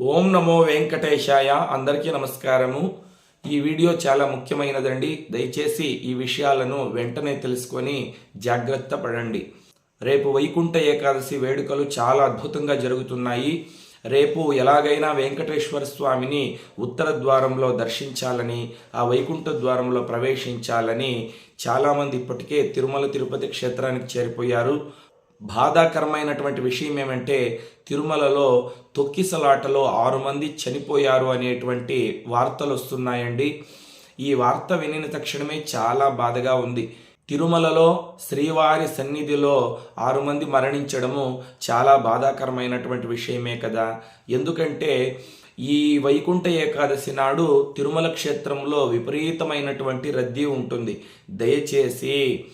ఓం నమో వెంకటేశాయ. అందరికీ నమస్కారము. ఈ వీడియో చాలా ముఖ్యమైనదండి. దయచేసి ఈ విషయాలను వెంటనే తెలుసుకొని జాగ్రత్త పడండి. రేపు వైకుంఠ ఏకాదశి వేడుకలు చాలా అద్భుతంగా జరుగుతున్నాయి. రేపు ఎలాగైనా వెంకటేశ్వర స్వామిని ఉత్తర ద్వారంలో దర్శించాలని ఆ వైకుంఠ ద్వారంలో ప్రవేశించాలని చాలామంది ఇప్పటికే తిరుమల తిరుపతి క్షేత్రానికి చేరిపోయారు. బాధాకరమైనటువంటి విషయం ఏమంటే తిరుమలలో తొక్కిసలాటలో ఆరు మంది చనిపోయారు అనేటువంటి వార్తలు వస్తున్నాయండి. ఈ వార్త వినిన తక్షణమే చాలా బాధగా ఉంది. తిరుమలలో శ్రీవారి సన్నిధిలో ఆరు మంది మరణించడము చాలా బాధాకరమైనటువంటి విషయమే కదా. ఎందుకంటే ఈ వైకుంఠ ఏకాదశి నాడు తిరుమల క్షేత్రంలో విపరీతమైనటువంటి రద్దీ ఉంటుంది. దయచేసి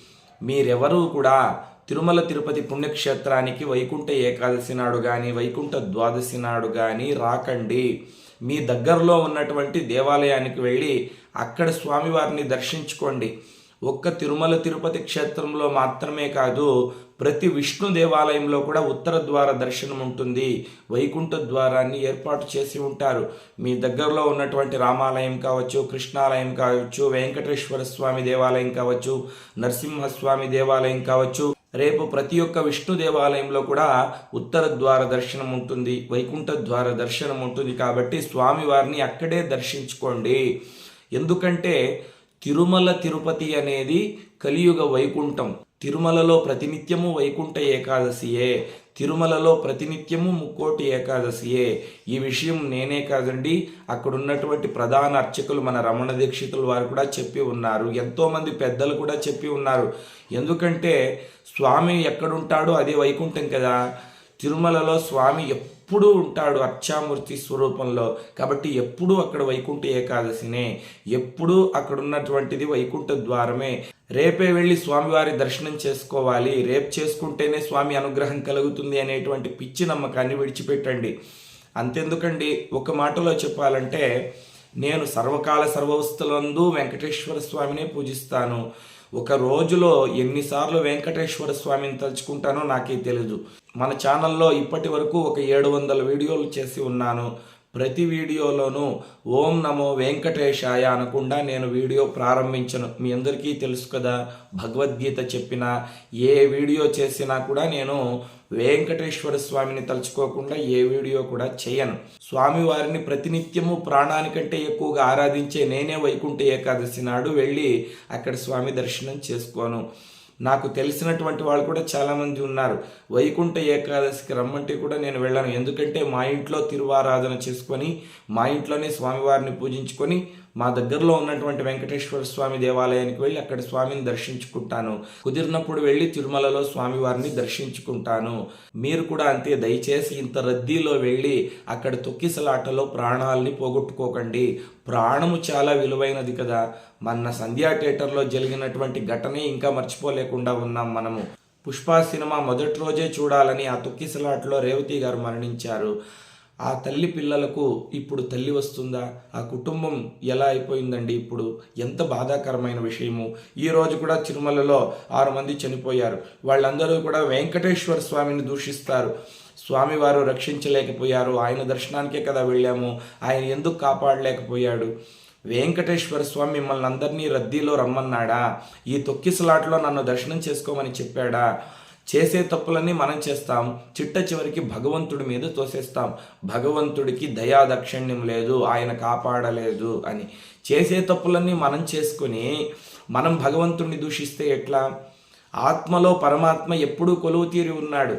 మీరెవరూ కూడా తిరుమల తిరుపతి పుణ్యక్షేత్రానికి వైకుంఠ ఏకాదశి నాడు కానీ వైకుంఠ ద్వాదశి నాడు కానీ రాకండి. మీ దగ్గరలో ఉన్నటువంటి దేవాలయానికి వెళ్ళి అక్కడ స్వామివారిని దర్శించుకోండి. ఒక్క తిరుమల తిరుపతి క్షేత్రంలో మాత్రమే కాదు ప్రతి విష్ణు దేవాలయంలో కూడా ఉత్తర ద్వార దర్శనం ఉంటుంది. వైకుంఠ ద్వారాన్ని ఏర్పాటు చేసి ఉంటారు. మీ దగ్గరలో ఉన్నటువంటి రామాలయం కావచ్చు కృష్ణాలయం కావచ్చు వెంకటేశ్వర స్వామి దేవాలయం కావచ్చు నరసింహస్వామి దేవాలయం కావచ్చు రేపు ప్రతి ఒక్క విష్ణు దేవాలయంలో కూడా ఉత్తర ద్వార దర్శనం ఉంటుంది వైకుంఠ ద్వార దర్శనం ఉంటుంది కాబట్టి స్వామివారిని అక్కడే దర్శించుకోండి. ఎందుకంటే తిరుమల తిరుపతి అనేది కలియుగ వైకుంఠం. తిరుమలలో ప్రతినిత్యము వైకుంఠ ఏకాదశియే. తిరుమలలో ప్రతినిత్యము ముక్కోటి ఏకాదశియే. ఈ విషయం నేనే కాదండి. అక్కడ ఉన్నటువంటి ప్రధాన అర్చకులు మన రమణ దీక్షితులు వారు కూడా చెప్పి ఉన్నారు. ఎంతోమంది పెద్దలు కూడా చెప్పి ఉన్నారు. ఎందుకంటే స్వామి ఎక్కడుంటాడో అదే వైకుంఠం కదా. తిరుమలలో స్వామి ఎప్పుడూ ఉంటాడు అర్చామూర్తి స్వరూపంలో. కాబట్టి ఎప్పుడూ అక్కడ వైకుంఠ ఏకాదశినే. ఎప్పుడూ అక్కడ ఉన్నటువంటిది వైకుంఠ ద్వారమే. రేపే వెళ్ళి స్వామివారి దర్శనం చేసుకోవాలి. రేపు చేసుకుంటేనే స్వామి అనుగ్రహం కలుగుతుంది అనేటువంటి పిచ్చి నమ్మకాన్ని విడిచిపెట్టండి. అంతెందుకండి? ఒక మాటలో చెప్పాలంటే నేను సర్వకాల సర్వవస్థలందు వెంకటేశ్వర స్వామినే పూజిస్తాను. ఒక రోజులో ఎన్నిసార్లు వెంకటేశ్వర స్వామిని తలుచుకుంటానో నాకే తెలియదు మన ఛానల్లో ఇప్పటి వరకు ఒక ఏడు వందల వీడియోలు చేసి ఉన్నాను. ప్రతి వీడియోలోనూ ఓం నమో వెంకటేశాయ అనకుండా నేను వీడియో ప్రారంభించను. మీ అందరికీ తెలుసు కదా భగవద్గీత చెప్పిన ఏ వీడియో చేసినా కూడా నేను వెంకటేశ్వర స్వామిని తలుచుకోకుండా ఏ వీడియో కూడా చేయను. స్వామివారిని ప్రతినిత్యము ప్రాణానికంటే ఎక్కువగా ఆరాధించే నేనే వైకుంఠ ఏకాదశి నాడు వెళ్ళి అక్కడ స్వామి దర్శనం చేసుకోను. నాకు తెలిసినటువంటి వాళ్ళు కూడా చాలామంది ఉన్నారు. వైకుంఠ ఏకాదశికి రమ్మంటే కూడా నేను వెళ్ళాను. ఎందుకంటే మా ఇంట్లో తిరువారాధన చేసుకొని మా ఇంట్లోనే స్వామివారిని పూజించుకొని మా దగ్గరలో ఉన్నటువంటి వెంకటేశ్వర స్వామి దేవాలయానికి వెళ్ళి అక్కడ స్వామిని దర్శించుకుంటాను. కుదిరినప్పుడు వెళ్ళి తిరుమలలో స్వామివారిని దర్శించుకుంటాను. మీరు కూడా అంతే దయచేసి ఇంత రద్దీలో వెళ్ళి అక్కడ తొక్కిసలాటలో ప్రాణాలని పోగొట్టుకోకండి. ప్రాణము చాలా విలువైనది కదా. మన సంధ్యా థియేటర్లో జరిగినటువంటి ఘటనే ఇంకా మర్చిపోలేకుండా ఉన్నాం మనము. పుష్ప సినిమా మొదటి రోజే చూడాలని ఆ తొక్కిసలాటలో రేవతి గారు మరణించారు. ఆ తల్లి పిల్లలకు ఇప్పుడు తల్లి వస్తుందా? ఆ కుటుంబం ఎలా అయిపోయిందండి ఇప్పుడు? ఎంత బాధాకరమైన విషయము. ఈ రోజు కూడా తిరుమలలో ఆరు మంది చనిపోయారు. వాళ్ళందరూ కూడా వెంకటేశ్వర స్వామిని దూషిస్తారు. స్వామివారు రక్షించలేకపోయారు. ఆయన దర్శనానికే కదా వెళ్ళాము. ఆయన ఎందుకు కాపాడలేకపోయాడు? వెంకటేశ్వర స్వామి మిమ్మల్ని అందరినీ రద్దీలో రమ్మన్నాడా? ఈ తొక్కిసలాట్లో నన్ను దర్శనం చేసుకోమని చెప్పాడా? చేసే తప్పులన్నీ మనం చేస్తాం. చిట్ట చివరికి భగవంతుడి మీద తోసేస్తాం. భగవంతుడికి దయాదక్షిణ్యం లేదు ఆయన కాపాడలేదు అని. చేసే తప్పులన్నీ మనం చేసుకుని మనం భగవంతుడిని దూషిస్తే ఎట్లా? ఆత్మలో పరమాత్మ ఎప్పుడూ కొలువు తీరి ఉన్నాడు.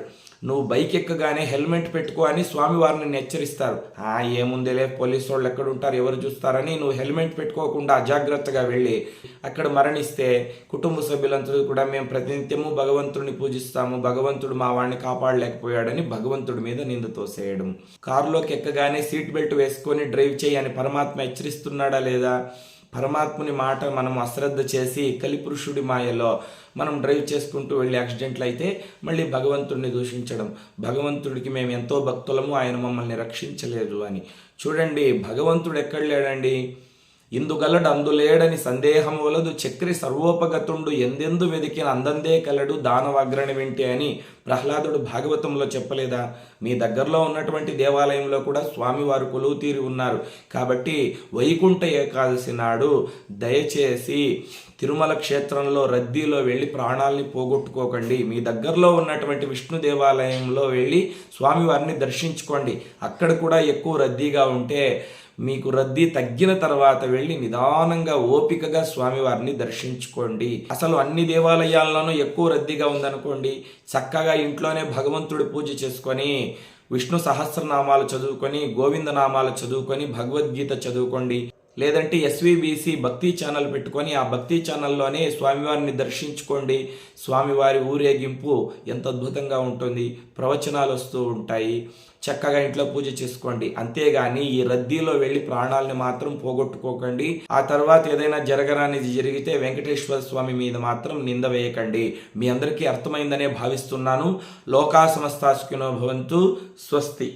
నువ్వు బైక్ ఎక్కగానే హెల్మెట్ పెట్టుకో అని స్వామివారు నిన్ను హెచ్చరిస్తారు. ఆ ఏముందిలే పోలీసు వాళ్ళు ఎక్కడ ఉంటారు ఎవరు చూస్తారని నువ్వు హెల్మెట్ పెట్టుకోకుండా అజాగ్రత్తగా వెళ్ళి అక్కడ మరణిస్తే కుటుంబ సభ్యులందరూ కూడా మేము ప్రతినిత్యము భగవంతుడిని పూజిస్తాము భగవంతుడు మా వాడిని కాపాడలేకపోయాడని భగవంతుడి మీద నింద తోసేయడం. కారులోకి ఎక్కగానే సీట్ బెల్ట్ వేసుకొని డ్రైవ్ చేయని పరమాత్మ హెచ్చరిస్తున్నాడా లేదా? పరమాత్ముని మాట మనం అశ్రద్ధ చేసి కలిపురుషుడి మాయలో మనం డ్రైవ్ చేసుకుంటూ వెళ్ళి యాక్సిడెంట్లు అయితే మళ్ళీ భగవంతుడిని దూషించడం. భగవంతుడికి మేము ఎంతో భక్తులము ఆయన మమ్మల్ని రక్షించలేదు అని. చూడండి భగవంతుడు ఎక్కడ లేడండి? ఇందుగలడు అందులేడని సందేహం వలదు. చక్రి సర్వోపగతుండు ఎందెందు వెదికిన అందందే కలడు దానవాగ్రని వింటే అని ప్రహ్లాదుడు భాగవతంలో చెప్పలేదా? మీ దగ్గరలో ఉన్నటువంటి దేవాలయంలో కూడా స్వామివారు కొలువు తీరి ఉన్నారు. కాబట్టి వైకుంఠ ఏకాదశి నాడు దయచేసి తిరుమల క్షేత్రంలో రద్దీలో వెళ్ళి ప్రాణాలని పోగొట్టుకోకండి. మీ దగ్గరలో ఉన్నటువంటి విష్ణు దేవాలయంలో వెళ్ళి స్వామివారిని దర్శించుకోండి. అక్కడ కూడా ఎక్కువ రద్దీగా ఉంటే మీకు రద్దీ తగ్గిన తర్వాత వెళ్ళి నిదానంగా ఓపికగా స్వామివారిని దర్శించుకోండి. అసలు అన్ని దేవాలయాల్లోనూ ఎక్కువ రద్దీగా ఉందనుకోండి చక్కగా ఇంట్లోనే భగవంతుడు పూజ చేసుకొని విష్ణు సహస్రనామాలు చదువుకొని గోవిందనామాలు చదువుకొని భగవద్గీత చదువుకోండి. లేదంటే ఎస్విబిసి భక్తి ఛానల్ పెట్టుకొని ఆ భక్తి ఛానల్లోనే స్వామివారిని దర్శించుకోండి. స్వామివారి ఊరేగింపు ఎంత అద్భుతంగా ఉంటుంది. ప్రవచనాలు వస్తూ ఉంటాయి. చక్కగా ఇంట్లో పూజ చేసుకోండి. అంతేగాని ఈ రద్దీలో వెళ్ళి ప్రాణాలని మాత్రం పోగొట్టుకోకండి. ఆ తర్వాత ఏదైనా జరగరానిది జరిగితే వెంకటేశ్వర స్వామి మీద మాత్రం నింద వేయకండి. మీ అందరికీ అర్థమైందనే భావిస్తున్నాను. లోకా సమస్తాసుకినో భవంతు. స్వస్తి.